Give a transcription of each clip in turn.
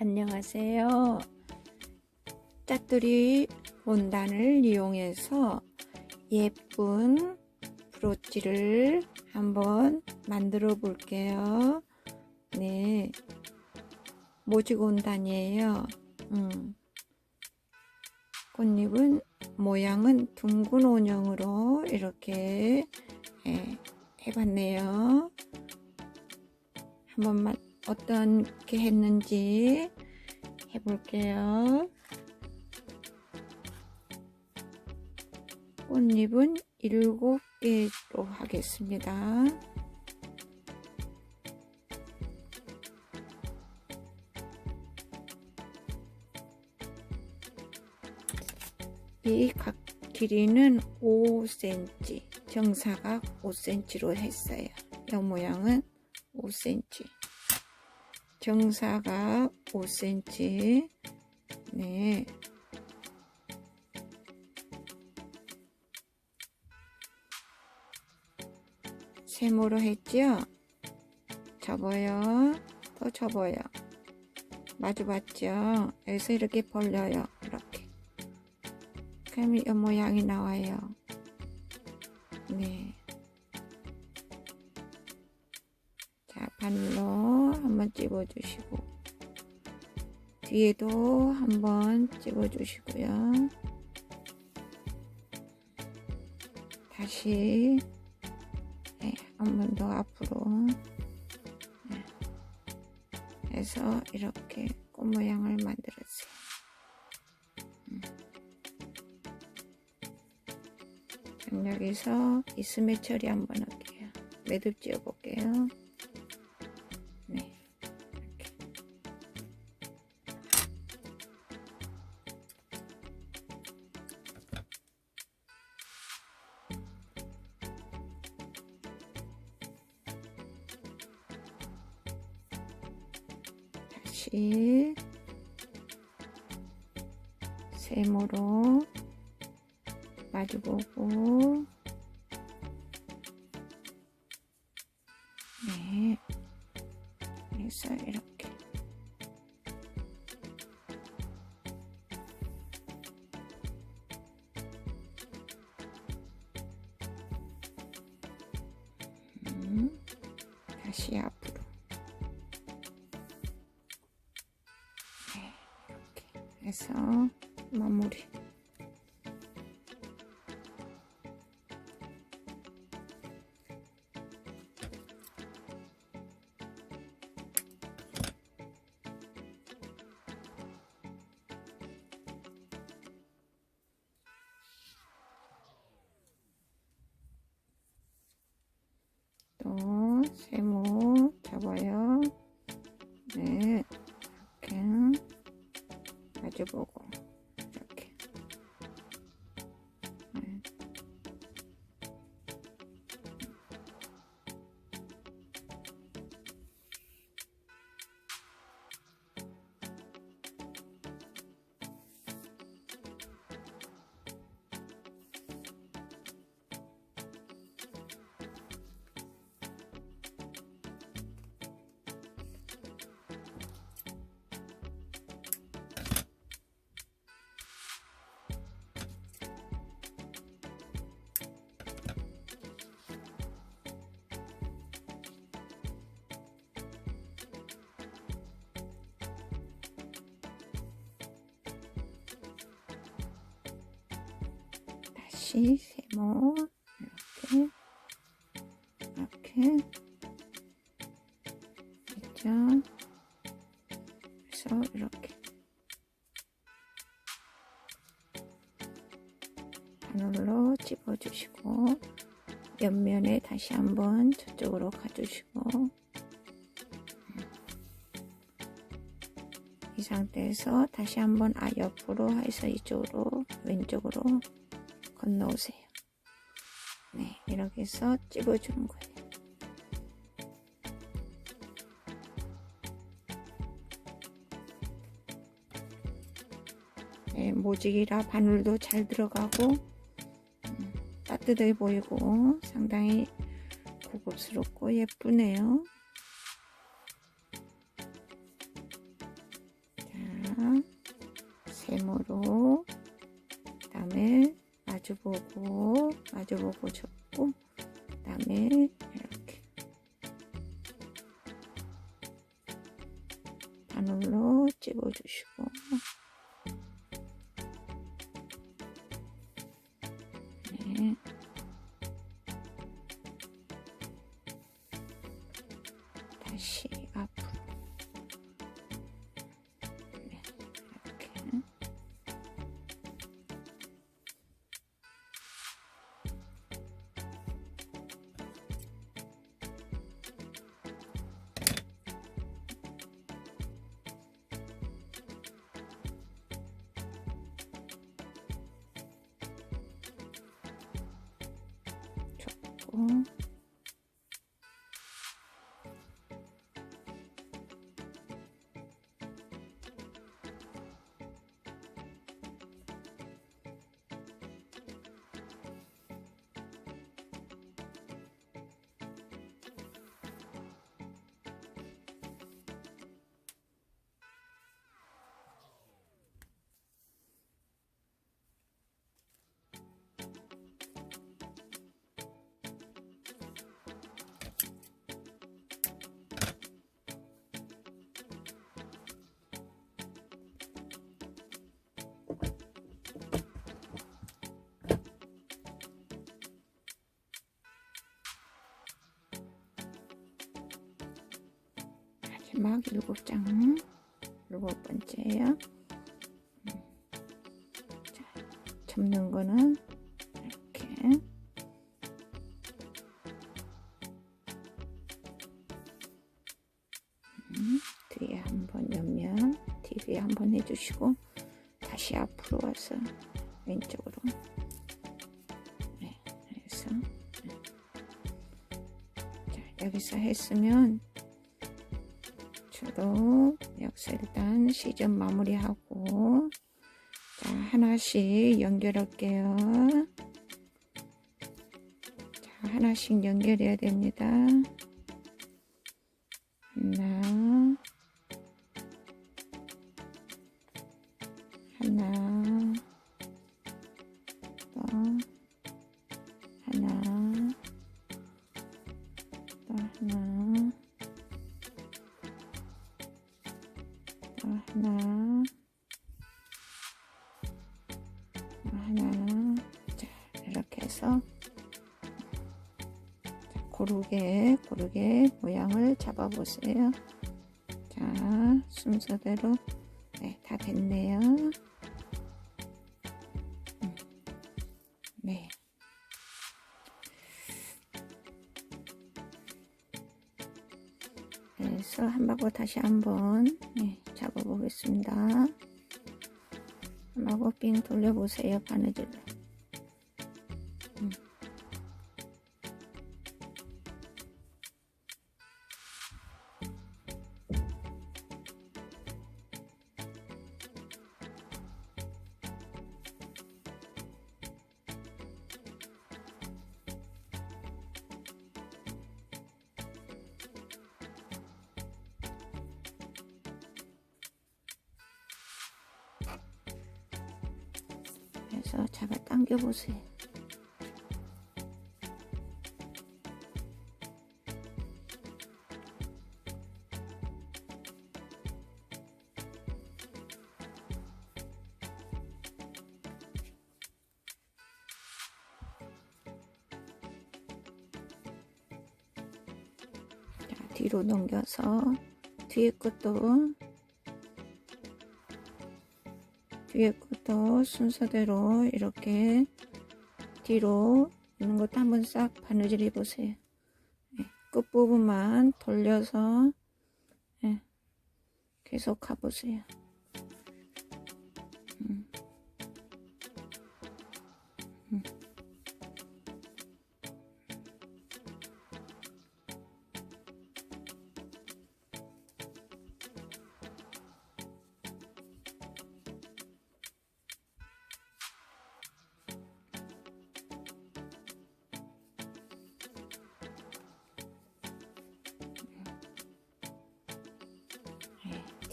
안녕하세요. 짝돌이 원단을 이용해서 예쁜 브로치를 한번 만들어 볼게요. 네. 모직 원단이에요. 음. 꽃잎은 모양은 둥근 원형으로 이렇게 예, 해봤네요. 한 번만 어떻게 했는지 해볼게요. 꽃잎은 7개로 하겠습니다. 이 각 길이는 5cm, 정사각 5cm로 했어요. 이 모양은 5cm. 정사각 5cm. 네. 세모로 했죠? 접어요. 또 접어요. 마주 봤죠? 여기서 이렇게 벌려요. 이렇게. 그럼 이 모양이 나와요. 네. 자, 바늘로 한번 찝어주시고, 뒤에도 한번 찝어주시고요. 다시, 네, 한번 더 앞으로. 네. 해서 이렇게 꽃 모양을 만들었어요. 음. 여기서 이스메 처리 한번 할게요. 매듭 지어 볼게요. 다시 세모로 마주보고 네. 그래서 이렇게. 음, 다시 앞 해서 마무리 마 다시 세모. 이렇게. 이렇게. 있죠. 그래서 이렇게. 바늘로 찝어주시고 옆면에 다시 한번 저쪽으로 가주시고 이 상태에서 다시 한번 아 옆으로 해서 이쪽으로 왼쪽으로 건너오세요. 네, 이렇게 해서 찝어주는 거예요. 네, 모직이라 바늘도 잘 들어가고 음, 따뜻해 보이고 상당히 고급스럽고 예쁘네요. 그 다음에 마주보고 마주보고 접고 그 다음에 이렇게. 바늘로 찝어주시고. 네. 다시 접 마지막 일곱 장 일곱 번째요. 음. 자, 접는 거는 이렇게 음, 뒤에 한번 옆면 뒤에 한번 해주시고 다시 앞으로 와서 왼쪽으로 네, 해서 네. 자, 여기서 했으면 저도 여기서 일단 시점 마무리하고. 자 하나씩 연결할게요. 자 하나씩 연결해야 됩니다. 하나. 하나 고르게 고르게 모양을 잡아 보세요 자 순서대로 네, 다 됐네요 음. 네 그래서 한 바구 다시 한번 네, 잡아 보겠습니다. 한 바구 빙 돌려보세요 바느질로. 음. 그래서 잡아 당겨 보세요. 자, 뒤로 넘겨서 뒤에 것도 뒤에 것도 순서대로 이렇게 뒤로 있는 것도 한번 싹 바느질 해보세요. 네, 끝부분만 돌려서 네, 계속 가보세요.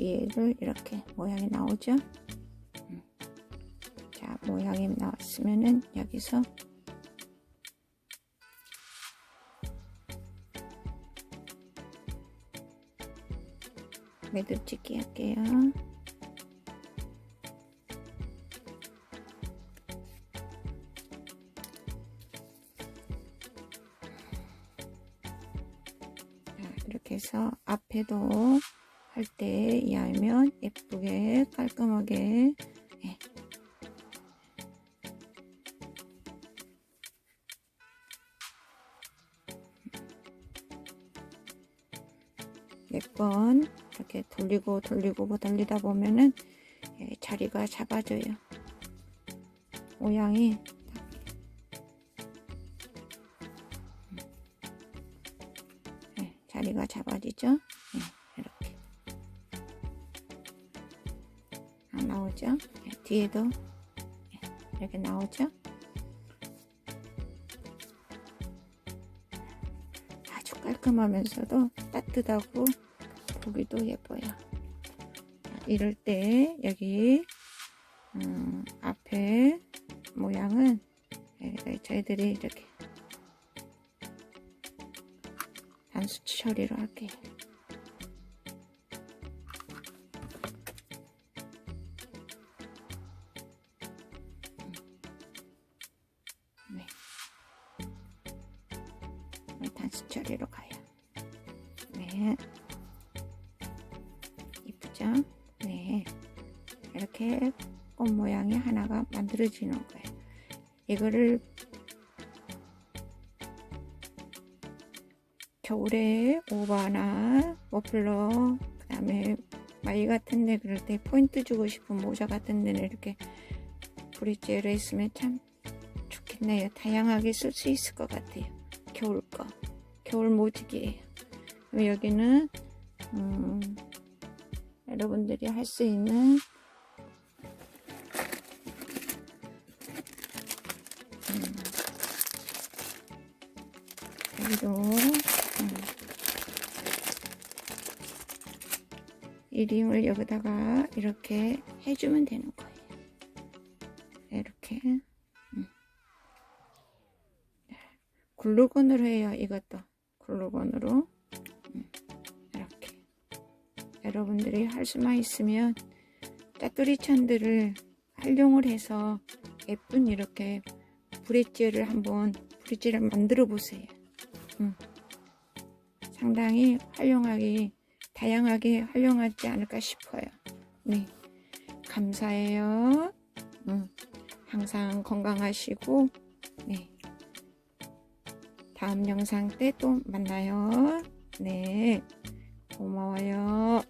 뒤에를 이렇게 모양이 나오죠? 음. 모양이 나왔으면은 여기서 매듭짓기 할게요. 자, 이렇게 해서 앞에도 할 때 이하면 예쁘게 깔끔하게 예. 몇번 이렇게 돌리고 돌리고 돌리다 보면은 예, 자리가 잡아져요. 모양이 예, 자리가 잡아지죠. 나오죠. 예, 뒤에도 예, 이렇게 나오죠. 아주 깔끔하면서도 따뜻하고 보기도 예뻐요. 자, 이럴 때 여기 음, 앞에 모양은 예, 저희들이 이렇게 단수 처리로 할게요. 네, 단수 처리로 가요. 네. 이쁘죠? 네. 이렇게 꽃 모양이 하나가 만들어지는 거예요. 이거를 겨울에 오바나 머플러 그 다음에 마이 같은 데 그럴 때 포인트 주고 싶은 모자 같은 데는 이렇게 브릿지를 있으면 참 좋겠네요. 다양하게 쓸 수 있을 것 같아요. 겨울 거. 겨울. 그럼 여기는 음, 여러분들이 할 수 있는 음, 여기도 음, 이름을 여기다가 이렇게 해주면 되는 거예요. 이렇게 음. 글루건으로 해요. 이것도 글루건으로 음, 이렇게 여러분들이 할 수만 있으면 따뚜리 천들을 활용을 해서 예쁜 이렇게 브릿지를 한번 브릿지를 만들어 보세요. 음. 상당히 활용하기 다양하게 활용하지 않을까 싶어요. 네, 감사해요. 음. 항상 건강하시고 네. 다음 영상 때 또 만나요. 네, 고마워요.